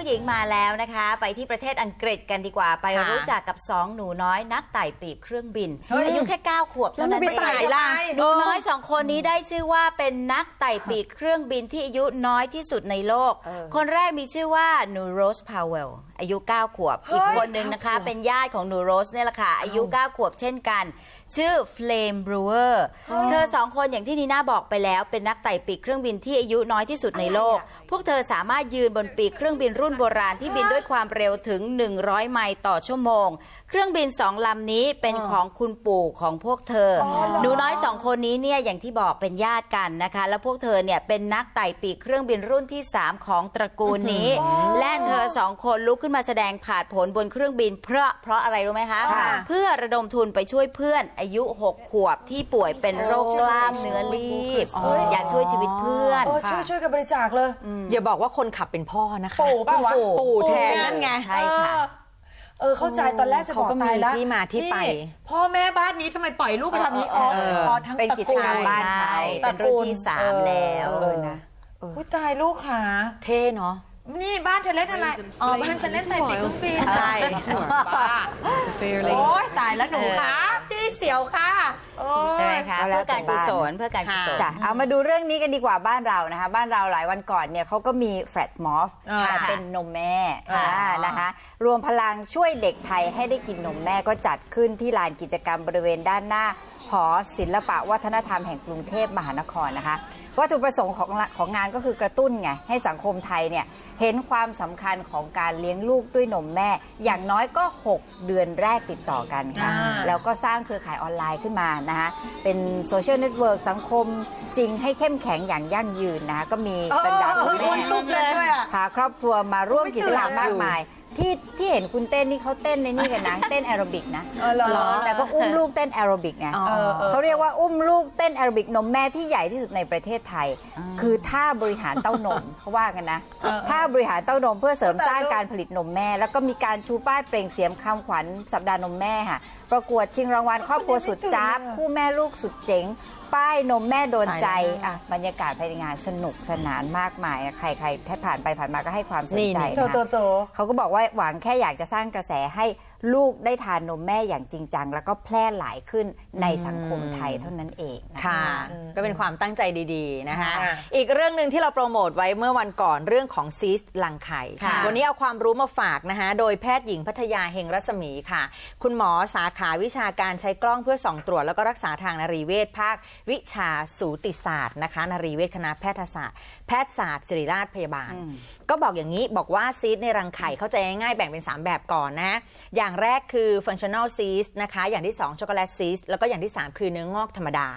ายการผู้หญิงถึงผู้หญิงมาแล้วนะคะ ไปที่ประเทศอังกฤษกันดีกว่า ไปค่ะรู้จักกับสองหนูน้อยนักไต่ปีกเครื่องบิน เฮ้ยอายุแค่ 9 ขวบแล้วเท่ามันั้นนไปเองไต่ล่ะหนูน้อยสองคนนี้ได้ชื่อว่าเป็นนักไต่ปีกเครื่องบินที่อายุน้อยที่สุดในโลก เออคนแรกมีชื่อว่าหนูโรสพาวเวลอายุ 9 ขวบ อีกคนนึงนะคะ เป็นญาติของหนูโรสเนี่ยแหละค่ะอายุ 9 ขวบเช่นกัน ชื่อเฟลมบรูเวอร์เธอสองคนอย่างที่นีน่าบอกไปแล้วเป็นนักไต่ปีกเครื่องบินที่อายุน้อยที่สุดในโลก พวกเธอสามารถยืนบนปีกเครื่องบินรุ่นโบราณที่บินด้วยความเร็วถึง 100 ไมล์ต่อชั่วโมง เครื่องบินสองลำนี้เป็นของคุณปู่ของพวกเธออหนูน้อยสองคนนี้เนี่ยอย่างที่บอกเป็นญาติกันนะคะ แล้วพวกเธอเนี่ยเป็นนักไต่ปีกเครื่องบินรุ่นที่ 3 ของตระกูลนี้ และเธอสองคนลุกขึ้นมาแสดงผาดผลบนเครื่องบินเพราะเพราะอะไรรู้ไหมคะค่ะเพื่อระดมทุนไปช่วยเพื่อนอายุ 6 ขวบที่ป่วยเป็นโรคกล้ามเนื้อรีบอยากช่วยชีวิตเพื่อน โอ้ช่วยช่วยกันบริจาคเลยอย่าบอกว่าคนขับเป็นพ่อนะคะ ปู่ป่าวะปู่ปู่แทนนั่นไงใช่ค่ะ เออเออเข้าใจตอนแรกจะบอกเขาก็มีตายแล้วที่มาที่ไป นี่พ่อแม่บ้านนี้ทำไมปล่อยลูกไปทำนี้อ๋อเอออ๋อทั้งเป็นตระกิจกูลการบ้านใช่ตเป็นรุ่นที่สามแล้วเออนะอุ้ยตายลูกขาเท่เนาะ นี่บ้านเธอเล่นอะไร อ๋อ บ้านฉันเล่นไต่ปีกเครื่องบินใช่บ้าโอ้ยตายแล้วหนูคะ พี่เสียวค่ะโอ้ยใช่ไหมคะก็แล้เพื่วอแต่การกุศลบ้านเพื่อการกุศล จ้ะเอามาดูเรื่องนี้กันดีกว่าบ้านเรานะคะ บ้านเราหลายวันก่อนเนี่ยเขาก็มีแฟลตมอฟอ่าแต่เป็นนมแม่อ่า อ่านะคะ รวมพลังช่วยเด็กไทยให้ได้กินนมแม่ก็จัดขึ้นที่ลานกิจกรรมบริเวณด้านหน้าหอศิลปะวัฒนธรรมแห่งกรุงเทพมหานครนะคะ วัตถุประสงค์ของของงานก็คือกระตุ้นไงให้สังคมไทยเนี่ยเห็นความสำคัญของการเลี้ยงลูกด้วยนมแม่ อย่างน้อยก็ 6 เดือนแรกติดต่อกันค่ะอ่าแล้วก็สร้างเครือข่ายออนไลน์ขึ้นมานะคะเป็นโซเชียลเน็ตเวิร์กสังคมจริงให้เข้มแข็งอย่างยั่งยืนนะคะก็มีบรรดาเอคุอณเออแม่ลูกเล่นด้วยอะพาครอบครัวมาร่วมกิจกรรมไม่ตื่นมากมาย ที่ที่เห็นคุณเต้นนี่เขาเต้นในนี่กันนะเต้นแอโรบิกนะเออเหรอ แต่ก็อุ้มลูกเต้นแอโรบิกไงอ๋อเออเออ เขาเรียกว่าอุ้มลูกเต้นแอโรบิกนมแม่ที่ใหญ่ที่สุดในประเทศไทย คือท่าบริหารเต้านม เขาว่ากันนะท่าบริหารเต้านมเพื่อเสริมสร้างการผลิตนมแม่ แล้วก็มีการชูป้ายเปล่งเสียงคำขวัญสัปดาห์นมแม่ค่ะ ประกวดชิงรางวัลครอบครัวสุดจ้าบคู่แม่ลูกสุดเจ๋ง ป้ายนมแม่โดนใจตายแล้วอะบรรยากาศภายในงานสนุกสนานมากมายนะใครใครถ้าผ่านไปผ่านมาก็ให้ความสนใจนี่โตนะคะโตโตเขาก็บอกว่าหวังแค่อยากจะสร้างกระแสให้ลูกได้ทานนมแม่อย่างจริงจัง แล้วก็แพร่หลายขึ้นในสังคมไทยเท่านั้นเองนะคะค่ะ ก็เป็นความตั้งใจดีๆนะคะค่ะอีกเรื่องหนึ่งที่เราโปรโมทไว้เมื่อวันก่อนเรื่องของซีสต์รังไข่ค่ะวันนี้เอาความรู้มาฝากนะคะโดยแพทย์หญิงพัทยาเฮงรัศมีค่ะ คุณหมอสาขาวิชาการใช้กล้องเพื่อส่องตรวจแล้วก็รักษาทางนรีเวชภาค วิชาสูติศาสตร์นะคะนรีเวชคณะแพทยศาสตร์ แพทยศาสตร์ศิริราชพยาบาล ก็บอกอย่างนี้บอกว่าซีสต์ในรังไข่เข้าใจง่ายๆแบ่งเป็น 3 แบบก่อนนะ อย่างแรกคือ functional cyst นะคะ อย่างที่ 2 ช็อกโกแลตซีสแล้วก็อย่างที่ 3 คือเนื้องอกธรรมดา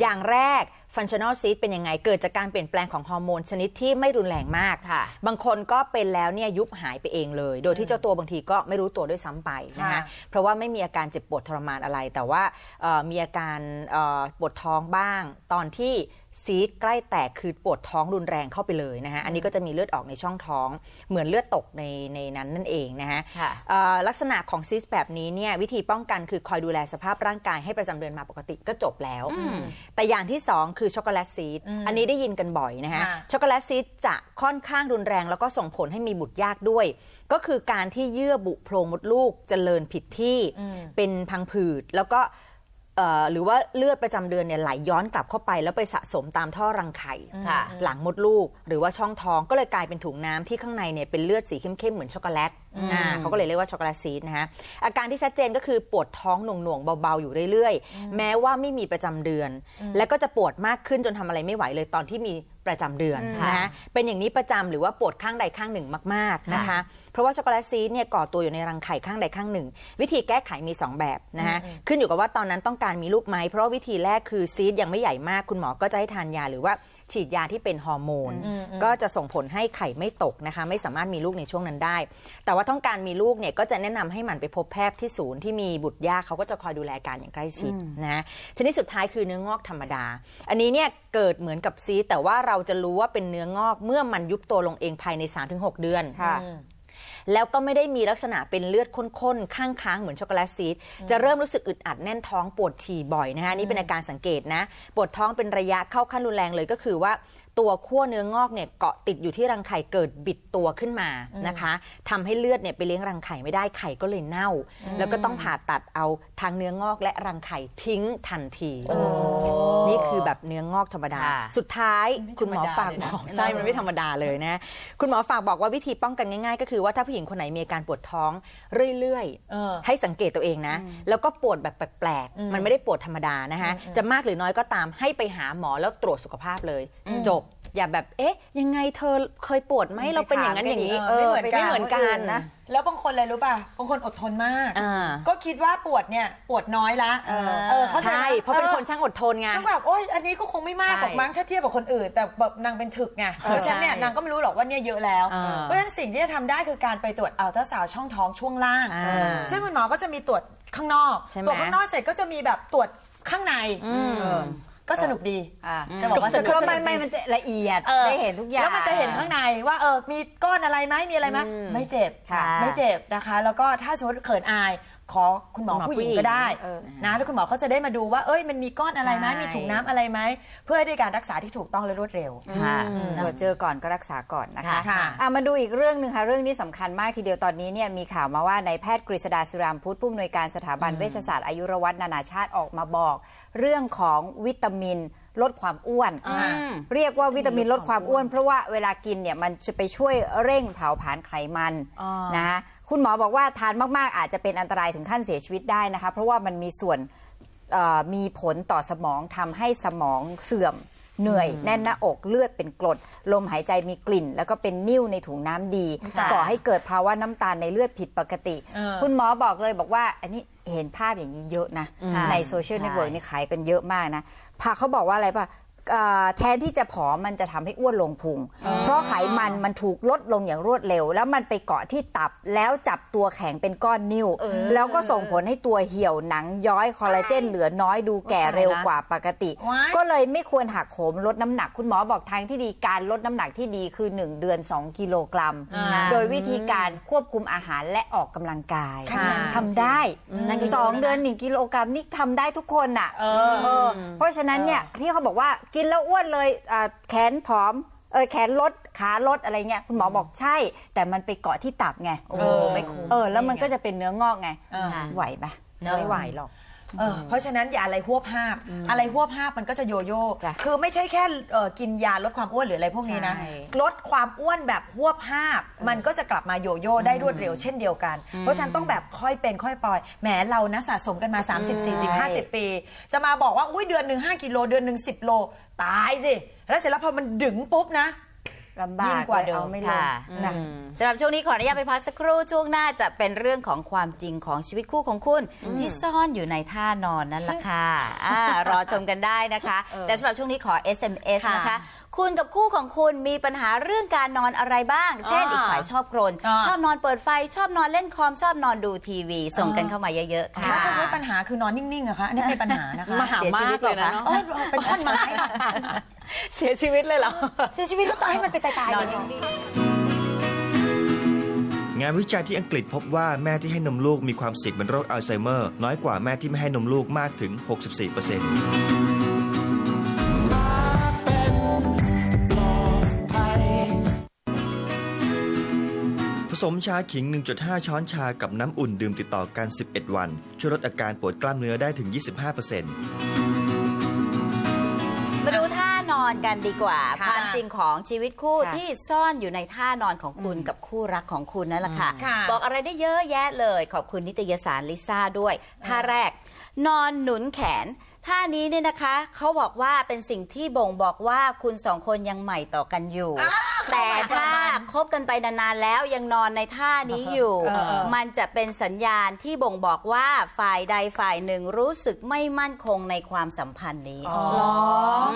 อย่างแรก functional cyst เป็นยังไง เกิดจากการเปลี่ยนแปลงของฮอร์โมนชนิดที่ไม่รุนแรงมากค่ะ บางคนก็เป็นแล้วเนี่ยยุบหายไปเองเลย โดยที่เจ้าตัวบางทีก็ไม่รู้ตัวด้วยซ้ำไปนะคะค่ะเพราะว่าไม่มีอาการเจ็บปวดทรมานอะไร แต่ว่าเอ่อมีอาการเอ่อปวดท้องบ้าง ตอนที่ ซีดใกล้แตกคือปวดท้องรุนแรงเข้าไปเลยนะคะอันนี้ก็จะมีเลือดออกในช่องท้อง เหมือนเลือดตกในในนั้นนั่นเองนะคะค่ะ เอ่อลักษณะของซิสแบบนี้เนี่ยวิธีป้องกันคือคอยดูแลสภาพร่างกายให้ประจำเดือนมาปกติก็จบแล้วแต่อย่างที่2คือช็อกโกแลตซีดอันนี้ได้ยินกันบ่อยนะคะค่ะ ช็อกโกแลตซีดจะค่อนข้างรุนแรงแล้วก็ส่งผลให้มีบุตรยากด้วย ก็คือการที่เยื่อบุโพรงมดลูกเจริญผิดที่เป็นพังผืดแล้วก็เอ่อ หรือว่าเลือดประจำเดือนเนี่ยไหลย้อนกลับเข้าไป แล้วไปสะสมตามท่อรังไข่ค่ะ หลังมดลูก หรือว่าช่องท้องก็เลยกลายเป็นถุงน้ำที่ข้างในเนี่ยเป็นเลือดสีเข้มๆเหมือนช็อกโกแลตอ่าเขาก็เลยเรียกว่าช็อกโกแลตซีดนะฮะอาการที่ชัดเจนก็คือปวดท้องหน่วงๆเบาๆอยู่เรื่อยๆ แม้ว่าไม่มีประจำเดือน แล้วก็จะปวดมากขึ้นจนทำอะไรไม่ไหวเลยตอนที่มี ประจำเดือนนะฮะเป็นอย่างนี้ประจำหรือว่าปวดข้างใดข้างหนึ่งมาก ๆนะคะ เพราะว่าช็อกโกแลตซีดเนี่ยก่อตัวอยู่ในรังไข่ข้างใดข้างหนึ่ง วิธีแก้ไขมี 2 แบบนะฮะขึ้นอยู่กับว่าตอนนั้นต้องการมีลูกไหมเพราะว่าวิธีแรกคือซีดยังไม่ใหญ่มาก คุณหมอก็จะให้ทานยาหรือว่า ฉีดยาที่เป็นฮอร์โมน ก็จะส่งผลให้ไข่ไม่ตกนะคะ ไม่สามารถมีลูกในช่วงนั้นได้ แต่ว่าต้องการมีลูกเนี่ยก็จะแนะนำให้หมันไปพบแพทย์ที่ศูนย์ที่มีบุตรยากเขาก็จะคอยดูแลอาการอย่างใกล้ชิดนะชนิดสุดท้ายคือเนื้องอกธรรมดา อันนี้เนี่ยเกิดเหมือนกับซีดแต่ว่าเราจะรู้ว่าเป็นเนื้องอกเมื่อมันยุบตัวลงเองภายใน 3-6 เดือนค่ะ แล้วก็ไม่ได้มีลักษณะเป็นเลือดข้นๆ ข้างค้างเหมือนช็อกโกแลตซีดจะเริ่มรู้สึกอึดอัดแน่นท้องปวดฉี่บ่อยนะคะนี่เป็นอาการสังเกตนะ ปวดท้องเป็นระยะเข้าขั้นรุนแรงเลยก็คือว่า ตัวขั้วเนื้องอกเนี่ยเกาะติดอยู่ที่รังไข่เกิดบิดตัวขึ้นมานะคะทำให้เลือดเนี่ยไปเลี้ยงรังไข่ไม่ได้ไข่ก็เลยเน่า แล้วก็ต้องผ่าตัดเอาทางเนื้องอกและรังไข่ทิ้งทันที นี่คือแบบเนื้องอกธรรมดาค่ะสุดท้ายไม่คุณหมอฝากธรรมดาเลยนะบอกใช่มันไม่ธรรมดาเลยนะคุณหมอฝากบอกว่าวิธีป้องกันง่ายๆ ก็คือว่าถ้าผู้หญิงคนไหนมีอาการปวดท้องเรื่อยเออๆให้สังเกตตัวเองนะ แล้วก็ปวดแบบแปลกๆมันไม่ได้ปวดธรรมดานะคะจะมากหรือน้อยก็ตามให้ไปหาหมอแล้วตรวจสุขภาพเลยจบ อย่าแบบ เอ๊ะ ยังไงเธอเคยปวดไหมเราเป็นอย่างนั้นอย่างนี้ เออไม่เหมือนกันไม่เหมือนกันนะ แล้วบางคนเลยรู้ป่ะ บางคนอดทนมากอ่าก็คิดว่าปวดเนี่ยปวดน้อยละ เออเข้าใจใช่ไหมเพราะเป็นออคนช่างอดทนไงก็แบบโอ๊ยอันนี้ก็คงไม่มากหรอกใช่มั้งถ้าเทียบกับคนอื่น แต่แบบนางเป็นถึกไง เพราะฉะนั้นเนี่ยใช่นางก็ไม่รู้หรอกว่าเนี่ยเยอะแล้วอ่าเพราะฉะนั้นสิ่งที่จะทำได้คือการไปตรวจอัลตราซาวด์ช่องท้องช่วงล่างอ่าซึ่งคุณหมอก็จะมีตรวจข้างนอกใช่ไหมตรวจข้างนอกเสร็จก็จะมีแบบตรวจข้างในอืมเออ ก็สนุกดีอ่าจะบอกว่าสนุกก็ไม่ไม่มันจะละเอียดออได้เห็นทุกอย่างแล้วมันจะเห็นข้างในว่าเออมีก้อนอะไรไหมมีอะไรไหมไม่เจ็บค่ะไม่เจ็บนะคะ แล้วก็ถ้าสมมติเขินอาย ขอคุณหมอคุณหมอผู้หญิงผู้หญิงก็ได้เออ นะแล้วคุณหมอเขาจะได้มาดูว่า เอ้ยมันมีก้อนอะไรไหมใช่ มีถุงน้ำอะไรไหมเพื่อให้ได้การรักษาที่ถูกต้องและรวดเร็ว ค่ะตรวจเจอก่อนก็รักษาก่อนนะคะค่ะ อะมาดูอีกเรื่องหนึ่งค่ะ เรื่องนี้สำคัญมากทีเดียวตอนนี้เนี่ยมีข่าวมาว่าในายแพทย์กฤษดาสุรามพุทธผู้อำนวยการสถาบันเวชศาสตร์อายุรวัฒนานาชาติออกมาบอก เรื่องของวิตามิน ลดความอ้วนอืมเรียกว่าวิตามินลดความอ้วน เพราะว่าเวลากินเนี่ยมันจะไปช่วยเร่งเผาผลาญไขมันอ๋อนะคะคุณหมอบอกว่าทานมากๆ อาจจะเป็นอันตรายถึงขั้นเสียชีวิตได้นะคะเพราะว่ามันมีส่วนเอ่อมีผลต่อสมองทำให้สมองเสื่อมเหนื่อย แน่นหน้าอกเลือดเป็นกรด ลมหายใจมีกลิ่น แล้วก็เป็นนิ่วในถุงน้ำดี ค่ะ ก่อให้เกิดภาวะน้ำตาลในเลือดผิดปกติ เออ คุณหมอบอกเลยบอกว่าอันนี้ เห็นภาพอย่างนี้เยอะนะค่ะในโซเชียลใช่เน็ตเวิร์กนี่ขายกันเยอะมากนะพาเขาบอกว่าอะไรป่ะเอ่อ แทนที่จะผอมมันจะทำให้อ้วนลงพุง เพราะไขมันมันถูกลดลงอย่างรวดเร็ว แล้วมันไปเกาะที่ตับแล้วจับตัวแข็งเป็นก้อนนิ่วเออแล้วก็ส่งผลให้ตัวเหี่ยวหนังย้อยคอลลาเจนเหลือน้อยดูแก่เร็วกว่าปกติว้ายก็เลยไม่ควรหักโหมลดน้ำหนักคุณหมอบอกทางที่ดีการลดน้ำหนักที่ดีคือ 1 เดือน 2 กิโลกรัมอ่าโดยวิธีการควบคุมอาหารและออกกำลังกายค่ะทำได้สองเดือนหนึ่งกิโลกรัมนี่ทำได้ทุกคนอะเออเออเพราะฉะนั้นเนี่ยที่เขาบอกว่ากินแล้วอ้วนเลยอ่าแขนผอมเออแขนลดขาลดอะไรเงี้ยคุณหมอบอกใช่ แต่มันไปเกาะที่ตับไงโอ้ไม่คุ้มเออแล้วมันก็จะเป็นเนื้องอกไงเออไหวปะไม่ไหวหรอก เออเพราะฉะนั้นอย่าอะไรหวบห้าบอะไรหวบห้าบมันก็จะโยโย่จ้ะคือไม่ใช่แค่เอ่อกินยาลดความอ้วนหรืออะไรพวกนี้นะ ใช่ลดความอ้วนแบบหวบห้าบมันก็จะกลับมาโยโย่ได้รวดเร็วเช่นเดียวกัน เพราะฉะนั้นต้องแบบค่อยเป็นค่อยปล่อยแหมเรานะสะสมกันมา 30 40 50 ปี จะมาบอกว่าอุ้ยเดือนหนึ่ง5กิโลเดือนหนึ่ง10 โล ตายสิ แล้วเสร็จแล้วพอมันดึงปุ๊บนะ ลำบากยิ่งกว่าเดิมเอาไม่ลงค่ะนะสำหรับช่วงนี้ขออนุญาตไปพักสักครู่ช่วงหน้าจะเป็นเรื่องของความจริงของชีวิตคู่ของคุณ ที่ซ่อนอยู่ในท่านอนนั่นแหละค่ะอ่ารอชมกันได้นะคะ แต่สำหรับช่วงนี้ขอ SMS ค่ะนะคะคุณกับคู่ของคุณมีปัญหาเรื่องการนอนอะไรบ้าง เช่นอ่าอีกฝ่ายชอบกรน อ่า ชอบนอนเปิดไฟ ชอบนอนเล่นคอม ชอบนอนดูทีวี ส่งกันเข้ามาเยอะๆแล้ค่ะวก็ไม่ปัญหาคือนอนนิ่งๆอะคะอันนี้เป็นปัญหานะคะมหามากเลยนะเออเป็นท่อนไม้ค่ะเสียชีวิตเลยเหรอ เสียชีวิตก็ตายให้มันไปตายๆเลย งานวิจัยที่อังกฤษพบว่าแม่ที่ให้นมลูกมีความเสี่ยงเป็นโรคอัลไซเมอร์ น้อยกว่าแม่ที่ไม่ให้นมลูกมากถึง 64% สมชาขิง 1.5 ช้อนชากับน้ำอุ่นดื่มติดต่อกัน 11 วัน ช่วยลดอาการปวดกล้ามเนื้อได้ถึง 25%มาดูท่านอนกันดีกว่าค่ะความจริงของชีวิตคู่ค่ะที่ซ่อนอยู่ในท่านอนของคุณกับคู่รักของคุณนั่นแหละค่ะค่ะ บอกอะไรได้เยอะแยะเลย ขอบคุณนิตยสารลิซ่าด้วย ท่าแรก นอนหนุนแขน ท่านี้เนี่ยนะคะ เขาบอกว่าเป็นสิ่งที่บ่งบอกว่าคุณสองคนยังใหม่ต่อกันอยู่ แต่ถ้าคบกันไปนานๆแล้วยังนอนในท่านี้อยู่ เออ มันจะเป็นสัญญาณที่บ่งบอกว่าฝ่ายใดฝ่ายหนึ่งรู้สึกไม่มั่นคงในความสัมพันธ์นี้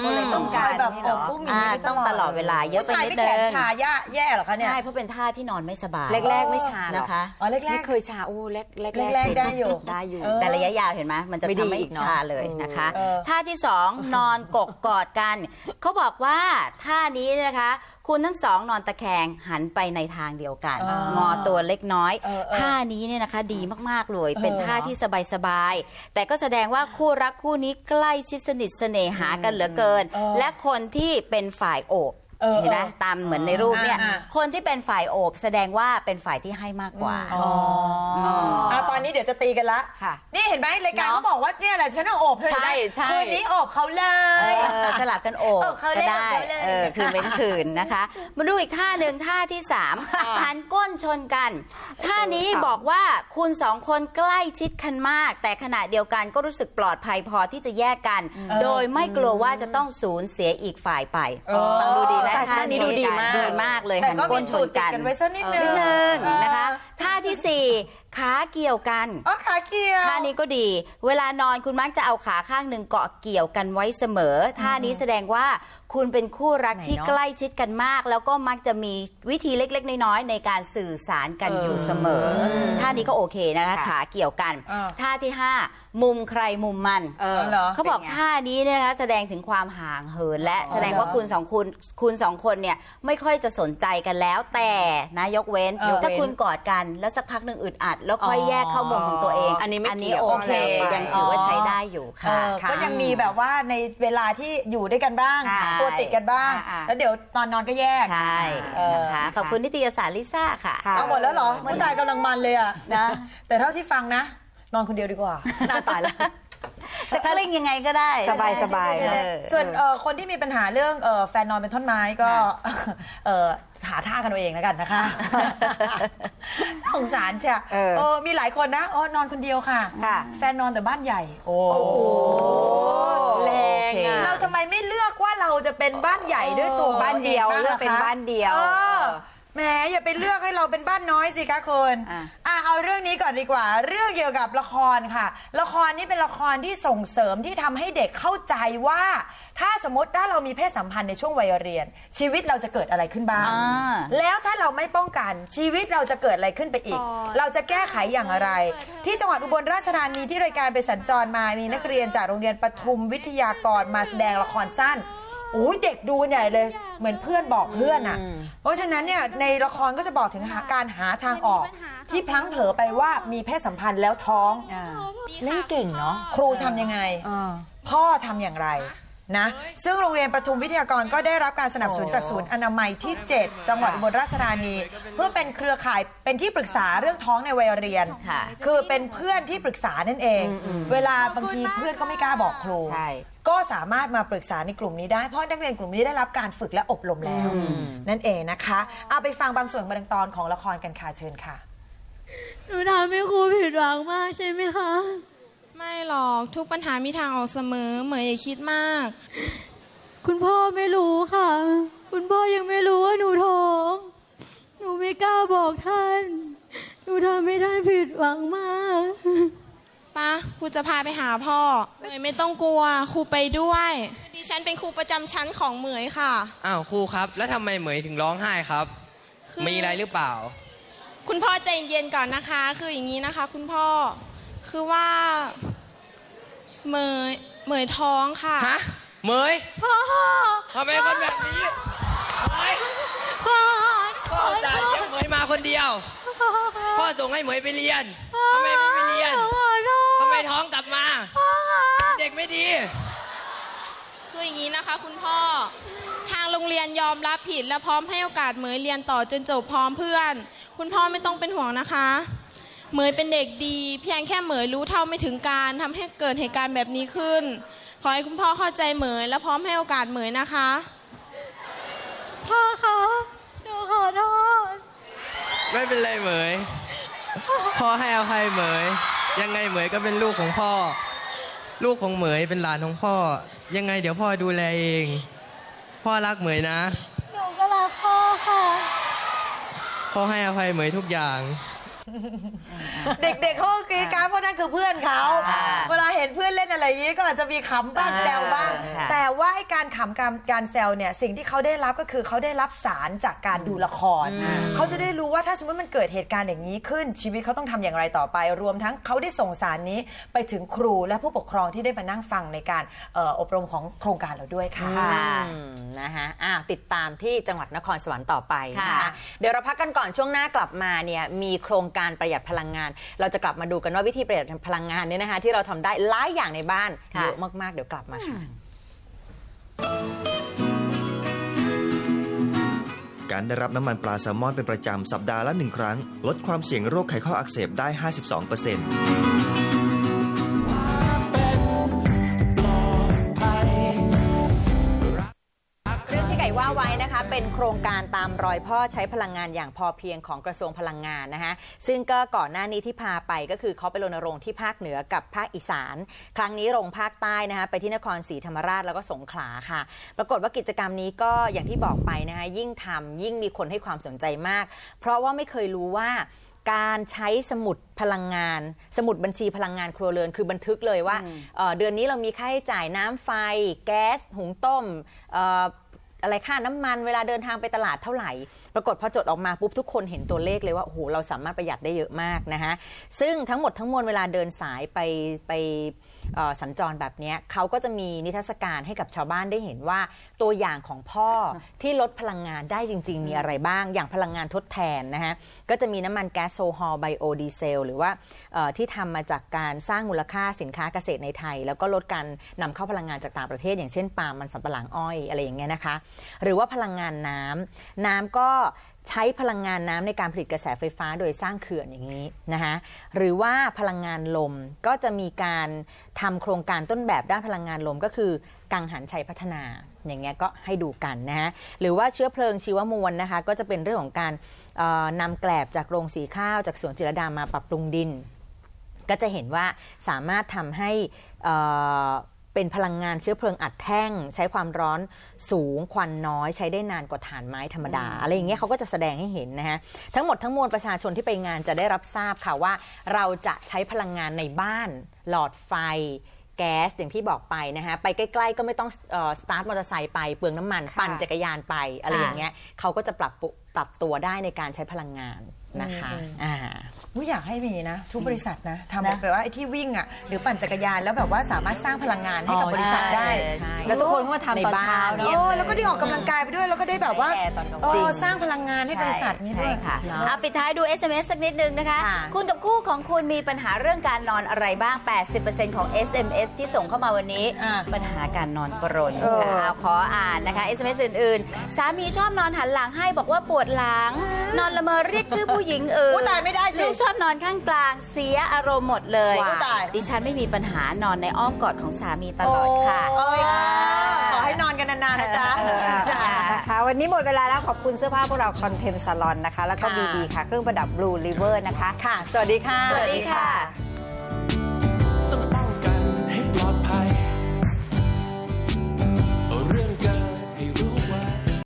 ก็เลยต้องการแบบนี่อเหรบออุ้มอย่างนี้อ่าต้องตลอดเวลาเยอะไปผู้ชายนิดไม่แขนนึงชาย่าแย่เหรอคะเนี่ย ใช่เพราะเป็นท่าที่นอนไม่สบายแรกๆไม่ชาหรอกนะคะ อ๋อแรกๆ ไม่เคยชาโอ้แรกแรกแรกๆได้อยู่ ได้อยู่ เออ แต่ระยะยาวเห็นไหมมันจะไม่ดีทำให้อีกเนอะชาเลยนะคะเออ ท่าที่สองนอนกกกอดกัน เขาบอกว่าท่านี้เนี่ยนะคะคุณทั้งสองนอนตะแคงหันไปในทางเดียวกัน อ๋องอตัวเล็กน้อย เออเออท่านี้เนี่ยนะคะดีมากๆเลยเออเป็นท่าที่สบายๆแต่ก็แสดงว่าคู่รักคู่นี้ใกล้ชิดสนิทเสน่หากันเหลือเกินเออและคนที่เป็นฝ่ายโอบ เออเห็นไหมเออตามเหมือนในรูปเนี่ย อ่าอ่า คนที่เป็นฝ่ายโอบ แสดงว่าเป็นฝ่ายที่ให้มากกว่าอ๋ออะตอนนี้เดี๋ยวจะตีกันละ ค่ะ นี่เห็นไหมรายการเนอะ เขาบอกว่าเนี่ยแหละฉันเอาโอบเธอใช่ได้ใช่ คืนนี้โอบเขาเลเอยอสลับกันโอบโอบเขาก็เล่นได้โอบเขาเล่น เออคืนเป็นคืนนะคะ มาดูอีกท่าหนึ่งท่าที่สามหันก้นชนกัน ท่านี้บอกว่าคุณสองคนใกล้ชิดกันมาก แต่ขณะเดียวกันก็รู้สึกปลอดภัยพอที่จะแยกกัน โดยไม่กลัวว่าจะต้องสูญเสียอีกฝ่ายไปเออฟังดูดีไหมแต่ท่านี้ดูดีมากดีมากเลยแต่หันก็ก้มีนชตูนดติดกันกันไว้สักนิดนึนิงดนึงเออนะคะท่าที่สี่ขาเกี่ยวกันอ๋อขาเกี่ยว ท่านี้ก็ดี เวลานอนคุณมักจะเอาขาข้างหนึ่งเกาะเกี่ยวกันไว้เสมอท่านี้แสดงว่า คุณเป็นคู่รักที่ไหนเนอะใกล้ชิดกันมาก แล้วก็มักจะมีวิธีเล็ก ๆ น้อยๆในการสื่อสารกันเออออยู่เสมอ ท่านี้ก็โอเคนะคะค่ะขาเกี่ยวกันอ่าท่าที่ห้ามุมใครมุมมันเออเหรอเขาบอกเป็นไงท่านี้เนี่ยนะคะแสดงถึงความห่างเหินและแสดงว่าคุณสองคุณคุณสองคนเนี่ยไม่ค่อยจะสนใจกันแล้ว แต่นะยกเว้นเออถ้าคุณกอดกันแล้วสักพักหนึ่งอึดอัด แล้วค่อยแยกเข้ามุมของตัวเอง อันนี้ไม่อันนี้เกี่ยวโอเคแล้วไปยังถือว่าใช้ได้อยู่เอค่ะอค่ะก็ยังมีแบบว่าในเวลาที่อยู่ด้วยกันบ้างใช่ตัวติดกันบ้าง อ่าๆ แล้วเดี๋ยวตอนนอนก็แยกใช่เออนะคะขอบคุณนิตยสารลิซ่าค่ะ ค่ะ เอาหมดแล้วเหรอผู้ตายกำลังมันเลยอะนะ แต่เท่าที่ฟังนะ นอนคนเดียวดีกว่า น่าตายแล้ว จะกลิ้งยังไงก็ได้ สบายสบายใช่เนอะใช่ส่วนเอ่อคนที่มีปัญหาเรื่องเอ่อแฟนนอนเป็นท่อนไม้ก็เอ่อหาท่ากันเอาเองแล้วกันนะคะ สงสารจ้ะเออ เออมีหลายคนนะอ๋อนอนคนเดียวค่ะ ค่ะ แฟนนอนแต่บ้านใหญ่ โอ้แรงอะ เราทำไมไม่เลือกว่าเราจะเป็นบ้านใหญ่ด้วยตัวของบ้านเดียวรางเลือกเป็นล่ะคะบ้านเดียว เออ แหมอย่าไปเลือกให้เราเป็นบ้านน้อยสิคะคุณอะ อะเอาเรื่องนี้ก่อนดีกว่า เรื่องเกี่ยวกับละครค่ะ ละครนี้เป็นละครที่ส่งเสริมที่ทำให้เด็กเข้าใจว่า ถ้าสมมติถ้าเรามีเพศสัมพันธ์ในช่วงวัยเรียน ชีวิตเราจะเกิดอะไรขึ้นบ้าง อ่า แล้วถ้าเราไม่ป้องกันชีวิตเราจะเกิดอะไรขึ้นไปอีก เราจะแก้ไขอย่างไร ที่จังหวัดอุบลราชธานีที่รายการไปสัญจรมามีนักเรียนจากโรงเรียนปทุมวิทยากรมาแสดงละครสั้น อุ้ยเด็กดูกันใหญ่เลย เหมือนเพื่อนบอกเพื่อนอะ เพราะฉะนั้นเนี่ยในละครก็จะบอกถึงหาการหาทางออก ที่พลั้งเผลอไปว่ามีเพศสัมพันธ์แล้วท้องอ่าเล่นเก่งเนาะครูทำยังไง พ่อทำอย่างไร นะซึ่งโรงเรียนปทุมวิทยากรก็ได้รับการสนับสนุนจากศูนย์อนามัยที่ 7 จังหวัดอุบลราชธานี เพื่อเป็นเครือข่ายเป็นที่ปรึกษาเรื่องท้องในวัยเรียนค่ะ คือเป็นเพื่อนที่ปรึกษานั่นเอง เวลาบางทีเพื่อนก็ไม่กล้าบอกครูใช่ก็สามารถมาปรึกษาในกลุ่มนี้ได้เพราะนักเรียนกลุ่มนี้ได้รับการฝึกและอบรมแล้ว นั่นเองนะคะเอาไปฟังบางส่วนบางตอนของละครกันค่ะเชิญค่ะหนูทำให้ครูผิดหวังมากใช่ไหมคะ ไม่หรอกทุกปัญหามีทางออกเสมอ เหมยอย่าคิดมาก คุณพ่อไม่รู้ค่ะ คุณพ่อยังไม่รู้ว่าหนูท้อง หนูไม่กล้าบอกท่าน หนูทำให้ท่านผิดหวังมากปะครูจะพาไปหาพ่อ เหมยไม่ต้องกลัว ครูไปด้วย ดิฉันเป็นครูประจำชั้นของเหมยค่ะ อ้าวครูครับ แล้วทำไมเหมยถึงร้องไห้ครับ คือ มีอะไรหรือเปล่า คุณพ่อใจเย็นก่อนนะคะ คืออย่างนี้นะคะ คุณพ่อ คือว่า เหมยเหมยท้องค่ะฮะเหมยพ่อทำไมคนแบบนี้เหมยพ่อพ่อจ่ายเลี้ยงเหมยมาคนเดียว พ่อพ่อส่งให้เหมยไปเรียนทำไมไม่ไปเรียนพ่อโทษทำไมท้องกลับมาพ่อคะเด็กไม่ดี คืออย่างนี้นะคะ คุณพ่อ ทางโรงเรียนยอมรับผิดและพร้อมให้โอกาสเหมยเรียนต่อจนจบพร้อมเพื่อน คุณพ่อไม่ต้องเป็นห่วงนะคะ เหมยเป็นเด็กดี เพียงแค่เหมยรู้เท่าไม่ถึงการทำให้เกิดเหตุการณ์แบบนี้ขึ้น ขอให้คุณพ่อเข้าใจเหมย และพร้อมให้โอกาสเหมยนะคะ พ่อคะหนูขอโทษ ไม่เป็นไรเหมย พ่อให้อภัยเหมย ยังไงเหมยก็เป็นลูกของพ่อ ลูกของเหมยเป็นหลานของพ่อ ยังไงเดี๋ยวพ่อดูแลเอง พ่อรักเหมยนะ หนูก็รักพ่อค่ะ พ่อให้อภัยเหมยทุกอย่าง เด็กๆเขาก็กรีดกรารเพราะนั่นคือเพื่อนเขาอ่าเวลาเห็นเพื่อนเล่นอะไรอย่างนี้ก็อาจจะมีขำบ้างอ่าแซวบ้าง ค่ะ แต่ว่าไอ้การขำการการแซวเนี่ยสิ่งที่เขาได้รับก็คือเขาได้รับสารจากการดูละคร เขาจะได้รู้ว่าถ้าสมมติมันเกิดเหตุการณ์อย่างนี้ขึ้น ชีวิตเขาต้องทำอย่างไรต่อไป รวมทั้งเขาได้ส่งสารนี้ไปถึงครูและผู้ปกครองที่ได้มานั่งฟังในการเอ่ออบรมของโครงการเราด้วยค่ะอืมนะคะอ้าวติดตามที่จังหวัดนครสวรรค์ต่อไปนะค่ะ คะเดี๋ยวเราพักกันก่อนช่วงหน้ากลับมาเนี่ยมีโครงการประหยัดพลังงาน เราจะกลับมาดูกันว่าวิธีประหยัดพลังงานเนี่ยนะคะ ที่เราทำได้หลายอย่างในบ้านค่ะเยอะมากๆ เดี๋ยวกลับมาค่ะการได้รับน้ำมันปลาแซลมอนเป็นประจำสัปดาห์ละหนึ่งครั้ง ลดความเสี่ยงโรคไขข้ออักเสบได้ 52% โครงการตามรอยพ่อใช้พลังงานอย่างพอเพียงของกระทรวงพลังงานนะคะซึ่งก็ก่อนหน้านี้ที่พาไปก็คือเขาไปรณรงค์ที่ภาคเหนือกับภาคอีสาน ครั้งนี้ลงภาคใต้นะคะไปที่นครศรีธรรมราชแล้วก็สงขลาค่ะ ปรากฏว่ากิจกรรมนี้ก็อย่างที่บอกไปนะคะยิ่งทำยิ่งมีคนให้ความสนใจมาก เพราะว่าไม่เคยรู้ว่าการใช้สมุดพลังงาน สมุดบัญชีพลังงานครัวเรือนคือบันทึกเลยว่าเอ่อเดือนนี้เรามีค่าใช้จ่ายน้ำไฟ แก๊ส หุงต้มเอะไรค่าน้ำมันเวลาเดินทางไปตลาดเท่าไหร่ ปรากฏพอจดออกมาปุ๊บทุกคนเห็นตัวเลขเลยว่าโอ้โหเราสามารถประหยัดได้เยอะมากนะคะซึ่งทั้งหมดทั้งมวลเวลาเดินสายไปไป สัญจรแบบเนี้ยเขาก็จะมีนิทรรศการให้กับชาวบ้านได้เห็นว่า ตัวอย่างของพ่อที่ลดพลังงานได้จริง ๆ มีอะไรบ้าง อย่างพลังงานทดแทนนะคะก็จะมีน้ำมันแก๊สโซฮอลไบโอดีเซลหรือว่าเอ่อที่ทำมาจากการสร้างมูลค่าสินค้าเกษตรในไทย แล้วก็ลดการนำเข้าพลังงานจากต่างประเทศ อย่างเช่นปาล์มมันสำปะหลังอ้อยอะไรอย่างเงี้ยนะคะ หรือว่าพลังงานน้ำน้ำก็ ใช้พลังงานน้ำในการผลิตกระแสไฟฟ้าโดยสร้างเขื่อนอย่างนี้นะคะหรือว่าพลังงานลมก็จะมีการทำโครงการต้นแบบด้านพลังงานลมก็คือ กังหันชัยพัฒนา อย่างเงี้ยก็ให้ดูกันนะฮะหรือว่าเชื้อเพลิงชีวมวลนะคะ ก็จะเป็นเรื่องของการนำแกลบจากโรงสีข้าวจากสวนจิรดามาปรับปรุงดิน ก็จะเห็นว่าสามารถทำให้ เอ่อเป็นพลังงานเชื้อเพลิงอัดแท่ง ใช้ความร้อนสูงควันน้อยใช้ได้นานกว่าถ่านไม้ธรรมดา อะไรอย่างเงี้ยเขาก็จะแสดงให้เห็นนะฮะทั้งหมดทั้งมวลประชาชนที่ไปงานจะได้รับทราบค่ะว่า เราจะใช้พลังงานในบ้าน หลอดไฟแก๊สอย่างที่บอกไปนะฮะไปใกล้ๆก็ไม่ต้องสตาร์ทมอเตอร์ไซค์ไปเปลืองน้ำมันปั่นจักรยานไปอะไรอย่างเงี้ยเขาก็จะปรับปุปรับตัวได้ในการใช้พลังงาน นะคะอ่าอุ๊ยอยากให้มีนะ ทุกบริษัทนะทำแบบว่าไอ้ที่วิ่งอะหรือปั่นจักรยานแล้วแบบว่าสามารถสร้างพลังงานให้กับบริษัทได้ใช่แล้วทุกคนก็มาทำตอนเช้าในบ้านเนโอ้แล้วก็ได้ออกกำลังกายไปด้วยแล้วก็ได้แบบว่าได้แอร์ตอนกลางเอวันอสร้างพลังงานให้บริษัทนี้ด้ใช่วยค่ะอะปิดท้ายดู SMS สักนิดนึงนะคะค่ะคุณกับคู่ของคุณมีปัญหาเรื่องการนอนอะไรบ้าง 80%ของ SMS ที่ส่งเข้ามาวันนี้อ่าปัญหาการนอนกรนเออค่ะเอาขออ่านนะคะ SMS อื่นๆ สามีชอบนอนหันหลังให้บอกว่าปวดหลัง นอนละเมอเรียกชื่อผู้หญิงอื่นอุ๊ยตายไม่ได้สิ ลูกชอบนอนข้างกลางเสียอารมณ์หมดเลยอุ๊ยตาย ดิฉันไม่มีปัญหานอนในอ้อมกอดของสามีตลอดค่ะ โอ้ยขอให้นอนกันนานๆนะจ๊ะจ้ะนะคะวันนี้หมดเวลาแล้วขอบคุณเสื้อผ้าพวกเราคอนเทมซาลอนนะคะ แล้วก็ค่ะ บีบีค่ะ เครื่องประดับ Blue River นะคะ ค่ะ สวัสดีค่ะ สวัสดีค่ะ